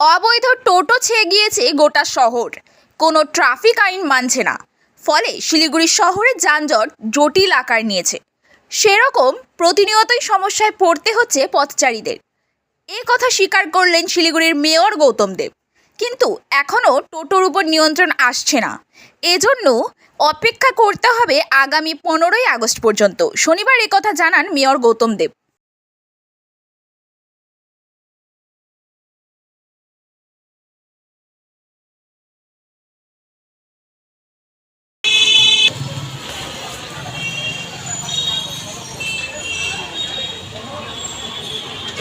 অবৈধ টোটো ছেয়ে গিয়েছে গোটা শহর। কোনো ট্রাফিক আইন মানছে না। ফলে শিলিগুড়ি শহরে যানজট জটিল আকার নিয়েছে। সেরকম প্রতিনিয়তই সমস্যায় পড়তে হচ্ছে পথচারীদের। এ কথা স্বীকার করলেন শিলিগুড়ির মেয়র গৌতম দেব। কিন্তু এখনও টোটোর উপর নিয়ন্ত্রণ আসছে না। এজন্য অপেক্ষা করতে হবে আগামী পনেরোই আগস্ট পর্যন্ত। শনিবার কথা জানান মেয়র গৌতম দেব।